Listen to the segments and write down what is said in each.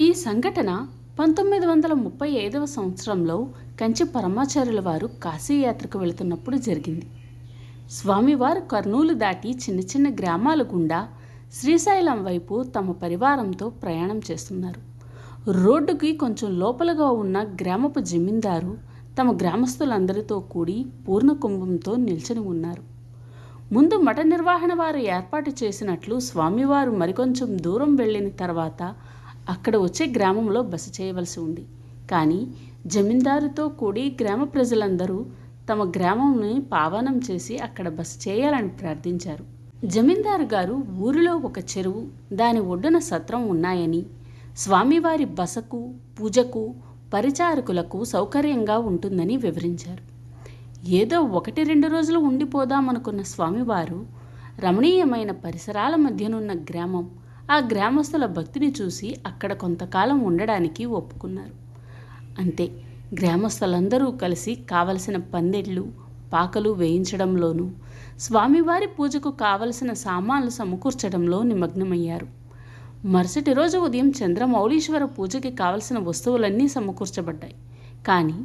ఈ సంఘటన పంతొమ్మిది వందల ముప్పై ఐదవ సంవత్సరంలో కంచి పరమాచార్యుల వారు కాశీయాత్రకు వెళుతున్నప్పుడు జరిగింది. స్వామివారు కర్నూలు దాటి చిన్న చిన్న గ్రామాల గుండా శ్రీశైలం వైపు తమ పరివారంతో ప్రయాణం చేస్తున్నారు. రోడ్డుకి కొంచెం లోపలగా ఉన్న గ్రామపు జమీందారు తమ గ్రామస్తులందరితో కూడి పూర్ణ కుంభంతో నిల్చని ఉన్నారు. ముందు మఠ నిర్వహణ వారు ఏర్పాటు చేసినట్లు స్వామివారు మరికొంచెం దూరం వెళ్ళిన తర్వాత అక్కడ వచ్చే గ్రామంలో బస చేయవలసి ఉంది. కానీ జమీందారుతో కూడి గ్రామ ప్రజలందరూ తమ గ్రామంని పావనం చేసి అక్కడ బస చేయాలని ప్రార్థించారు. జమీందారు గారు ఊరిలో ఒక చెరువు దాని ఒడ్డున సత్రం ఉన్నాయని స్వామివారి బసకు పూజకు పరిచారకులకు సౌకర్యంగా ఉంటుందని వివరించారు. ఏదో ఒకటి రెండు రోజులు ఉండిపోదామనుకున్న స్వామివారు రమణీయమైన పరిసరాల మధ్యనున్న గ్రామం ఆ గ్రామస్తుల భక్తిని చూసి అక్కడ కొంతకాలం ఉండడానికి ఒప్పుకున్నారు. అంతే గ్రామస్తులందరూ కలిసి కావలసిన పందిళ్ళు పాకలు వేయించడంలోనూ స్వామివారి పూజకు కావలసిన సామాన్లు సమకూర్చడంలో నిమగ్నమయ్యారు. మరుసటి రోజు ఉదయం చంద్రమౌళీశ్వర పూజకి కావలసిన వస్తువులన్నీ సమకూర్చబడ్డాయి. కానీ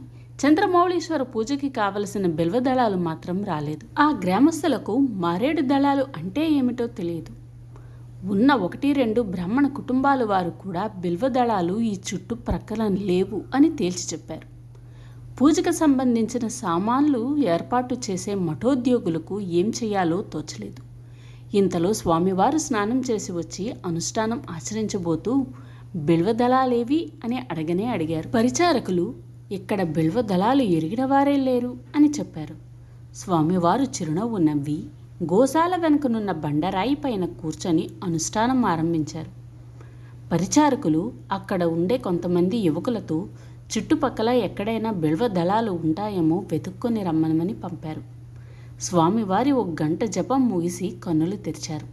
చంద్రమౌళీశ్వర పూజకి కావలసిన బిల్వదళాలు మాత్రం రాలేదు. ఆ గ్రామస్తులకు మారేడు దళాలు అంటే ఏమిటో తెలియదు. ఉన్న ఒకటి రెండు బ్రాహ్మణ కుటుంబాల వారు కూడా బిల్వదళాలు ఈ చుట్టుప్రక్కల లేవు అని తేల్చి చెప్పారు. పూజకు సంబంధించిన సామాన్లు ఏర్పాటు చేసే మఠోద్యోగులకు ఏం చేయాలో తోచలేదు. ఇంతలో స్వామివారు స్నానం చేసి వచ్చి అనుష్ఠానం ఆచరించబోతూ బిల్వదళాలేవి? అని అడగనే అడిగారు. పరిచారకులు ఇక్కడ బిల్వదళాలు ఎరిగిన వారే లేరు అని చెప్పారు. స్వామివారు చిరునవ్వు నవ్వి గోశాల వెనుకనున్న బండరాయి పైన కూర్చొని అనుష్ఠానం ఆరంభించారు. పరిచారకులు అక్కడ ఉండే కొంతమంది యువకులతో చుట్టుపక్కల ఎక్కడైనా బిల్వ దళాలు ఉంటాయేమో వెతుక్కొని రమ్మనమని పంపారు. స్వామివారి ఒక గంట జపం ముగిసి కన్నులు తెరిచారు.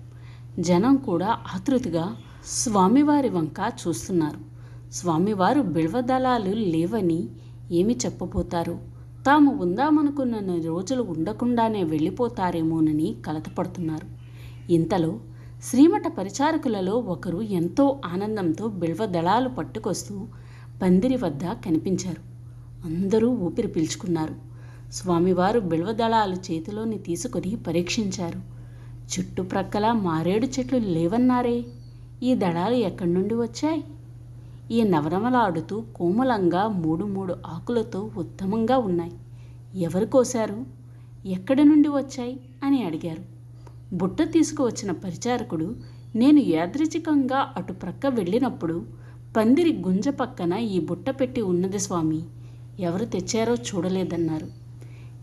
జనం కూడా ఆతృతిగా స్వామివారి వంక చూస్తున్నారు. స్వామివారు బిల్వదళాలు లేవని ఏమి చెప్పబోతారు? తాము ఉందామనుకున్న రోజులు ఉండకుండానే వెళ్ళిపోతారేమోనని కలతపడుతున్నారు. ఇంతలో శ్రీమఠ పరిచారకులలో ఒకరు ఎంతో ఆనందంతో బిల్వదళాలు పట్టుకొస్తూ పందిరి వద్ద కనిపించారు. అందరూ ఊపిరి పీల్చుకున్నారు. స్వామివారు బిల్వదళాలు చేతిలోని తీసుకొని పరీక్షించారు. చుట్టుప్రక్కల మారేడు చెట్లు లేవన్నారే? ఈ దళాలు ఎక్కడి నుండి వచ్చాయి? ఈ నవరమలాడుతూ కోమలంగా మూడు మూడు ఆకులతో ఉత్తమంగా ఉన్నాయి. ఎవరు కోశారు? ఎక్కడి నుండి వచ్చాయి? అని అడిగారు. బుట్ట తీసుకువచ్చిన పరిచారకుడు నేను యాదృచికంగా అటు ప్రక్క వెళ్ళినప్పుడు పందిరి గుంజ పక్కన ఈ బుట్ట పెట్టి ఉన్నది స్వామి. ఎవరు తెచ్చారో చూడలేదన్నారు.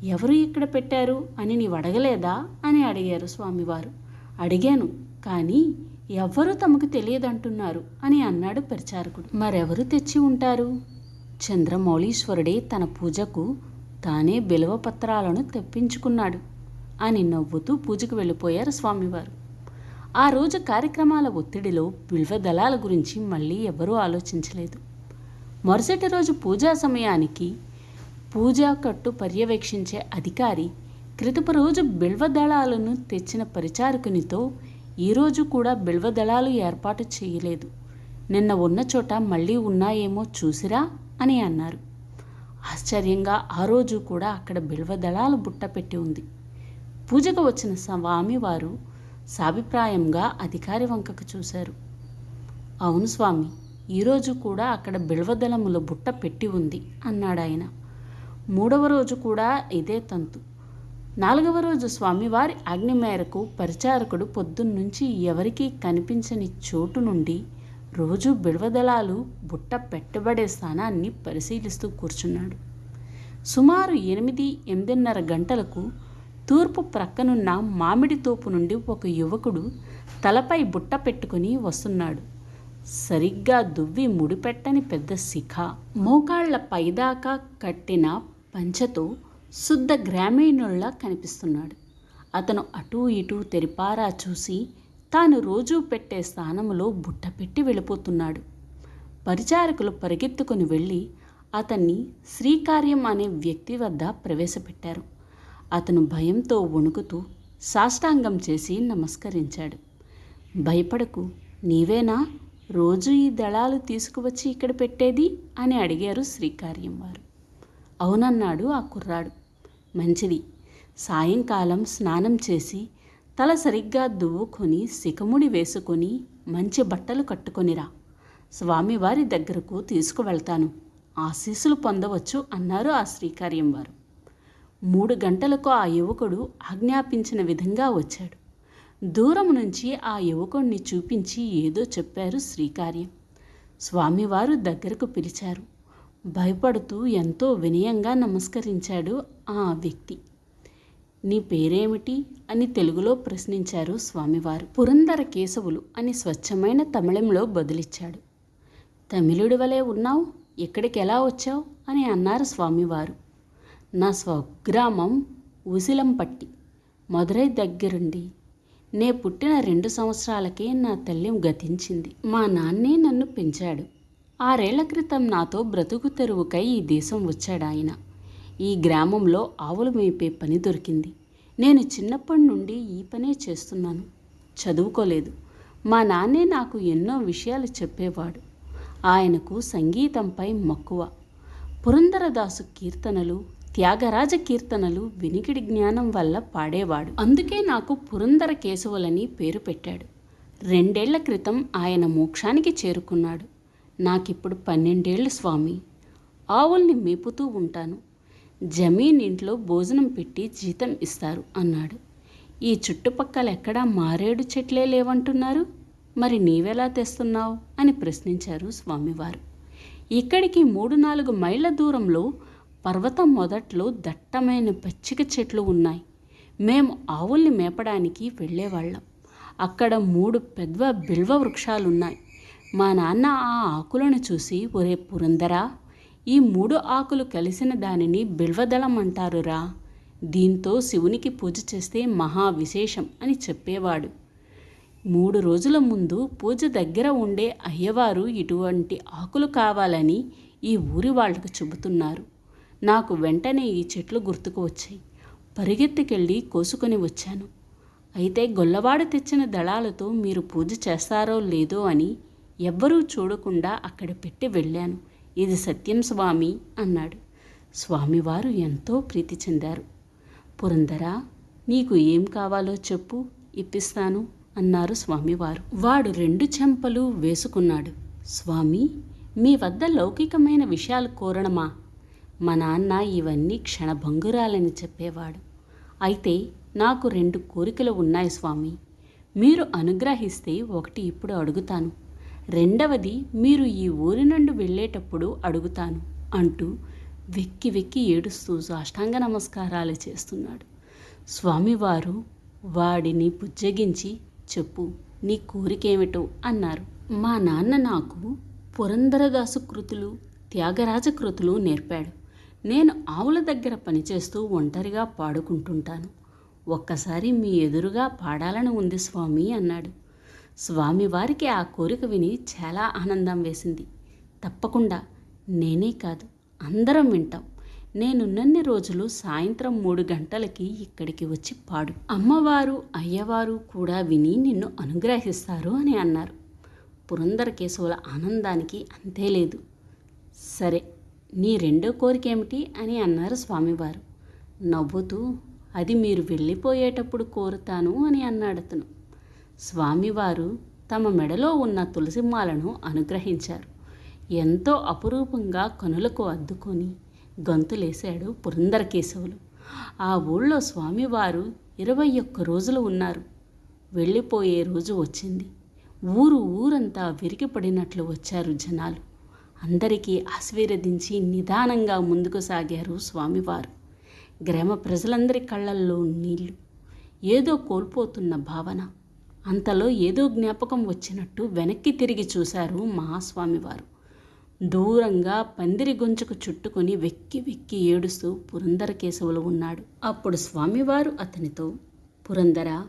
ఎవరు ఇక్కడ పెట్టారు అని నీవు అడగలేదా? అని అడిగారు స్వామివారు. అడిగాను కానీ ఎవ్వరూ తమకు తెలియదంటున్నారు అని అన్నాడు పరిచారకుడు. మరెవరు తెచ్చి ఉంటారు? చంద్రమౌళీశ్వరుడే తన పూజకు తానే బిలవపత్రాలను తెప్పించుకున్నాడు అని నవ్వుతూ పూజకు వెళ్ళిపోయారు స్వామివారు. ఆ రోజు కార్యక్రమాల ఒత్తిడిలో బిల్వ దళాల గురించి మళ్ళీ ఎవరూ ఆలోచించలేదు. మరుసటి రోజు పూజా సమయానికి పూజా కట్టు పర్యవేక్షించే అధికారి క్రితపు రోజు బిల్వ దళాలను తెచ్చిన పరిచారకునితో ఈరోజు కూడా బిల్వదళాలు ఏర్పాటు చేయలేదు. నిన్న ఉన్న చోట మళ్ళీ ఉన్నాయేమో చూసిరా? అని అన్నారు. ఆశ్చర్యంగా ఆ రోజు కూడా అక్కడ బిల్వదళాలు బుట్ట పెట్టి ఉంది. పూజకు వచ్చిన స్వామివారు సాభిప్రాయంగా అధికారి వంకకు చూశారు. అవును స్వామి ఈరోజు కూడా అక్కడ బిల్వదళముల బుట్ట పెట్టి ఉంది అన్నాడాయన. మూడవ రోజు కూడా ఇదే తంతు. నాలుగవ రోజు స్వామివారి ఆజ్ఞ మేరకు పరిచారకుడు పొద్దున్నుంచి ఎవరికీ కనిపించని చోటు నుండి రోజు బిడవదళాలు బుట్ట పెట్టబడే స్థానాన్ని పరిశీలిస్తూ కూర్చున్నాడు. సుమారు ఎనిమిది ఎనిమిదిన్నర గంటలకు తూర్పు ప్రక్కనున్న మామిడి తోపు నుండి ఒక యువకుడు తలపై బుట్ట పెట్టుకుని వస్తున్నాడు. సరిగ్గా దువ్వి ముడిపెట్టని పెద్ద శిఖ మోకాళ్ళ పైదాకా కట్టిన పంచతో శుద్ధ గ్రామీణుల్లా కనిపిస్తున్నాడు. అతను అటూ ఇటూ తెరిపారా చూసి తాను రోజూ పెట్టే స్థానంలో బుట్ట పెట్టి వెళ్ళిపోతున్నాడు. పరిచారకులు పరిగెత్తుకుని వెళ్ళి అతన్ని శ్రీకార్యం అనే వ్యక్తి వద్ద ప్రవేశపెట్టారు. అతను భయంతో వణుకుతూ సాష్టాంగం చేసి నమస్కరించాడు. భయపడకు నీవేనా? రోజు ఈ దళాలు తీసుకువచ్చి ఇక్కడ పెట్టేది? అని అడిగారు శ్రీకార్యం వారు. అవునన్నాడు ఆ కుర్రాడు. మంచిది. సాయంకాలం స్నానం చేసి తల సరిగ్గా దువ్వుకొని సికముడి వేసుకొని మంచి బట్టలు కట్టుకొనిరా. స్వామివారి దగ్గరకు తీసుకువెళ్తాను. ఆశీస్సులు పొందవచ్చు అన్నారు ఆ శ్రీకార్యం వారు. మూడు గంటలకు ఆ యువకుడు ఆజ్ఞాపించిన విధంగా వచ్చాడు. దూరం నుంచి ఆ యువకుణ్ణి చూపించి ఏదో చెప్పారు శ్రీకార్యం. స్వామివారు దగ్గరకు పిలిచారు. భయపడుతూ ఎంతో వినయంగా నమస్కరించాడు ఆ వ్యక్తి. నీ పేరేమిటి? అని తెలుగులో ప్రశ్నించారు స్వామివారు. పురందర కేశవులు అని స్వచ్ఛమైన తమిళంలో బదులిచ్చాడు. తమిళుడి వలె ఉన్నావు? ఇక్కడికి ఎలా వచ్చావు? అని అన్నారు స్వామివారు. నా స్వగ్రామం ఉసిలంపట్టి మదురై దగ్గరుండి నే పుట్టిన రెండు సంవత్సరాలకే నా తల్లి గతించింది. మా నాన్నే నన్ను పెంచాడు. ఆరేళ్ళ క్రితం నాతో బ్రతుకు తెరువుకై ఈ దేశం వచ్చాడాయన ఈ గ్రామంలో ఆవులు మేపే పని దొరికింది. నేను చిన్నప్పటి నుండి ఈ పనే చేస్తున్నాను. చదువుకోలేదు. మా నాన్నే నాకు ఎన్నో విషయాలు చెప్పేవాడు. ఆయనకు సంగీతంపై మక్కువ. పురంధరదాసు కీర్తనలు త్యాగరాజ కీర్తనలు వినికిడి జ్ఞానం వల్ల పాడేవాడు. అందుకే నాకు పురందర కేశవులని పేరు పెట్టాడు. రెండేళ్ళ క్రితం ఆయన మోక్షానికి చేరుకున్నాడు. నాకిప్పుడు పన్నెండేళ్ళు స్వామి. ఆవుల్ని మేపుతూ ఉంటాను. జమీన్ ఇంట్లో భోజనం పెట్టి జీతం ఇస్తారు అన్నాడు. ఈ చుట్టుపక్కల ఎక్కడా మారేడు చెట్లే లేవంటున్నారు? మరి నీవెలా తెస్తున్నావు? అని ప్రశ్నించారు స్వామివారు. ఇక్కడికి మూడు నాలుగు మైళ్ళ దూరంలో పర్వతం మొదట్లో దట్టమైన పచ్చిక చెట్లు ఉన్నాయి. మేము ఆవుల్ని మేపడానికి వెళ్ళేవాళ్ళం. అక్కడ మూడు పెద్ద బిల్వ వృక్షాలున్నాయి. మా నాన్న ఆ ఆకులను చూసి ఒరే పురందరా ఈ మూడు ఆకులు కలిసిన దానిని బిల్వదళం అంటారురా. దీంతో శివునికి పూజ చేస్తే మహా విశేషం అని చెప్పేవాడు. మూడు రోజుల ముందు పూజ దగ్గర ఉండే అయ్యవారు ఇటువంటి ఆకులు కావాలని ఈ ఊరి వాళ్ళకు చెబుతున్నారు. నాకు వెంటనే ఈ చెట్లు గుర్తుకు వచ్చాయి. పరిగెత్తుకెళ్ళి కోసుకొని వచ్చాను. అయితే గొల్లవాడు తెచ్చిన దళాలతో మీరు పూజ చేస్తారో లేదో అని ఎవ్వరూ చూడకుండా అక్కడ పెట్టి వెళ్ళాను. ఇది సత్యం స్వామి అన్నాడు. స్వామివారు ఎంతో ప్రీతి చెందారు. పురందరా నీకు ఏం కావాలో చెప్పు ఇప్పిస్తాను అన్నారు స్వామివారు. వాడు రెండు చెంపలు వేసుకున్నాడు. స్వామి మీ వద్ద లౌకికమైన విషయాలు కోరడమా? మా నాన్న ఇవన్నీ క్షణభంగురాలని చెప్పేవాడు. అయితే నాకు రెండు కోరికలు ఉన్నాయి స్వామి. మీరు అనుగ్రహిస్తే ఒకటి ఇప్పుడు అడుగుతాను. రెండవది మీరు ఈ ఊరి నుండి వెళ్ళేటప్పుడు అడుగుతాను అంటూ వెక్కి వెక్కి ఏడుస్తూ సాష్టాంగ నమస్కారాలు చేస్తున్నాడు. స్వామివారు వాడిని బుజ్జగించి చెప్పు నీ కోరికేమిటో అన్నారు. మా నాన్న నాకు పురందరదాసు కృతులు త్యాగరాజ కృతులు నేర్పాడు. నేను ఆవుల దగ్గర పనిచేస్తూ ఒంటరిగా పాడుకుంటుంటాను. ఒక్కసారి మీ ఎదురుగా పాడాలని ఉంది స్వామి అన్నాడు. స్వామివారికి ఆ కోరిక విని చాలా ఆనందం వేసింది. తప్పకుండా నేనే కాదు అందరం వింటాం. నేనున్నన్ని రోజులు సాయంత్రం మూడు గంటలకి ఇక్కడికి వచ్చి పాడు. అమ్మవారు అయ్యవారు కూడా విని నిన్ను అనుగ్రహిస్తారు అని అన్నారు. పురందర కేశవుల ఆనందానికి అంతే లేదు. సరే నీ రెండో కోరిక ఏమిటి అని అన్నారు స్వామివారు. నవ్వుతూ అది మీరు వెళ్ళిపోయేటప్పుడు కోరుతాను అని అన్నాడు అతను స్వామివారు తమ మెడలో ఉన్న తులసిమాలను అనుగ్రహించారు. ఎంతో అపురూపంగా కనులకు అద్దుకొని గంతులేశాడు పురందరకేశవులు ఆ ఊళ్ళో స్వామివారు ఇరవై ఒక్క రోజులు ఉన్నారు. వెళ్ళిపోయే రోజు వచ్చింది. ఊరు ఊరంతా విరిగిపడినట్లు వచ్చారు జనాలు. అందరికీ ఆశీర్వదించి నిదానంగా ముందుకు సాగారు స్వామివారు. గ్రామ ప్రజలందరి కళ్ళల్లో నీళ్ళు. ఏదో కోల్పోతున్న భావన. అంతలో ఏదో జ్ఞాపకం వచ్చినట్టు వెనక్కి తిరిగి చూశారు మహాస్వామివారు. దూరంగా పందిరి గొంచుకు చుట్టుకొని వెక్కి వెక్కి ఏడుస్తూ పురందర కేశవులు ఉన్నాడు. అప్పుడు స్వామివారు అతనితో పురందర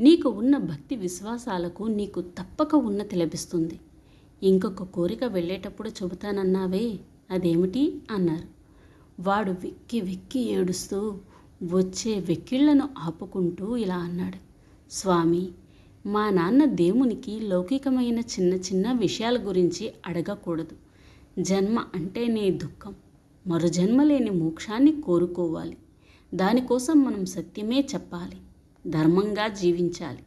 నీకు ఉన్న భక్తి విశ్వాసాలకు నీకు తప్పక ఉన్నతి లభిస్తుంది. ఇంకొక కోరిక వెళ్ళేటప్పుడు చెబుతానన్నావే అదేమిటి? అన్నారు. వాడు వెక్కి వెక్కి ఏడుస్తూ వచ్చే వెక్కిళ్ళను ఆపుకుంటూ ఇలా అన్నాడు. స్వామి మా నాన్న దేవునికి లౌకికమైన చిన్న చిన్న విషయాల గురించి అడగకూడదు. జన్మ అంటేనే దుఃఖం. మరో జన్మ లేని మోక్షాన్ని కోరుకోవాలి. దానికోసం మనం సత్యమే చెప్పాలి. ధర్మంగా జీవించాలి.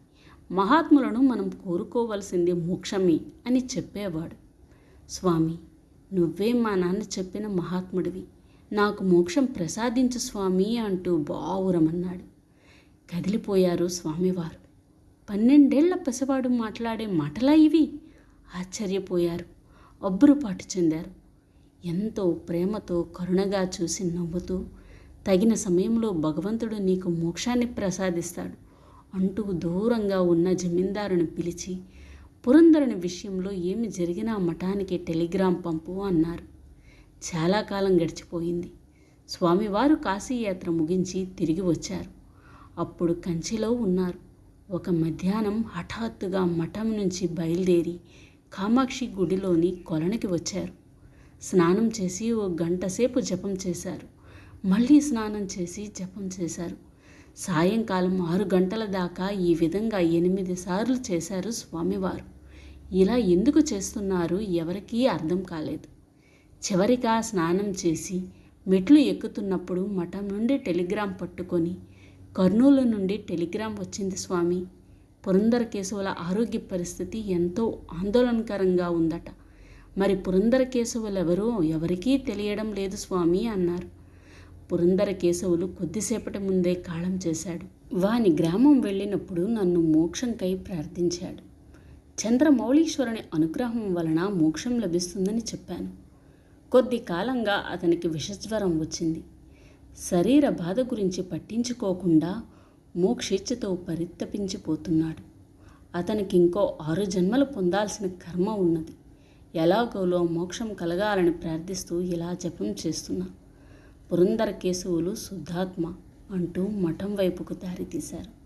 మహాత్ములను మనం కోరుకోవలసింది మోక్షమే అని చెప్పేవాడు. స్వామి నువ్వే మా నాన్న చెప్పిన మహాత్ముడివి. నాకు మోక్షం ప్రసాదించు స్వామి అంటూ బావురమన్నాడు. కదిలిపోయారు స్వామివారు. పన్నెండేళ్ళ పసివాడు మాట్లాడే మాటలా ఇవి. ఆశ్చర్యపోయారు. అబ్బురుపాటు చెందారు. ఎంతో ప్రేమతో కరుణగా చూసి నవ్వుతూ తగిన సమయంలో భగవంతుడు నీకు మోక్షాన్ని ప్రసాదిస్తాడు అంటూ దూరంగా ఉన్న జమీందారుని పిలిచి పురంధరుని విషయంలో ఏమి జరిగినా మఠానికి టెలిగ్రామ్ పంపు అన్నారు. చాలా కాలం గడిచిపోయింది. స్వామివారు కాశీయాత్ర ముగించి తిరిగి వచ్చారు. అప్పుడు కంచిలో ఉన్నారు. ఒక మధ్యాహ్నం హఠాత్తుగా మఠం నుంచి బయలుదేరి కామాక్షి గుడిలోని కొలనికి వచ్చారు. స్నానం చేసి ఓ గంట సేపు జపం చేశారు. మళ్ళీ స్నానం చేసి జపం చేశారు. సాయంకాలం ఆరు గంటల దాకా ఈ విధంగా ఎనిమిది సార్లు చేశారు స్వామివారు. ఇలా ఎందుకు చేస్తున్నారు ఎవరికీ అర్థం కాలేదు. చివరిగా స్నానం చేసి మెట్లు ఎక్కుతున్నప్పుడు మఠం నుండి టెలిగ్రామ్ పట్టుకొని కర్నూలు నుండి టెలిగ్రామ్ వచ్చింది స్వామి. పురందర కేశవుల ఆరోగ్య పరిస్థితి ఎంతో ఆందోళనకరంగా ఉందట. మరి పురందర కేశవులు ఎవరో ఎవరికీ తెలియడం లేదు స్వామి అన్నారు. పురందర కేశవులు కొద్దిసేపటి ముందే కాళం చేశాడు. వాని గ్రామం వెళ్ళినప్పుడు నన్ను మోక్షంకై ప్రార్థించాడు. చంద్రమౌళీశ్వరుని అనుగ్రహం వలన మోక్షం లభిస్తుందని చెప్పాను. కొద్ది కాలంగా అతనికి విషజ్వరం వచ్చింది. శరీర బాధ గురించి పట్టించుకోకుండా మోక్షేచ్ఛతో పరితపించిపోతున్నాడు. అతనికి ఇంకో ఆరు జన్మలు పొందాల్సిన కర్మ ఉన్నది. ఎలాగోలో మోక్షం కలగాలని ప్రార్థిస్తూ ఇలా జపం చేస్తున్నా. పురందర కేశవులు శుద్ధాత్మ అంటూ మఠం వైపుకు దారితీశారు.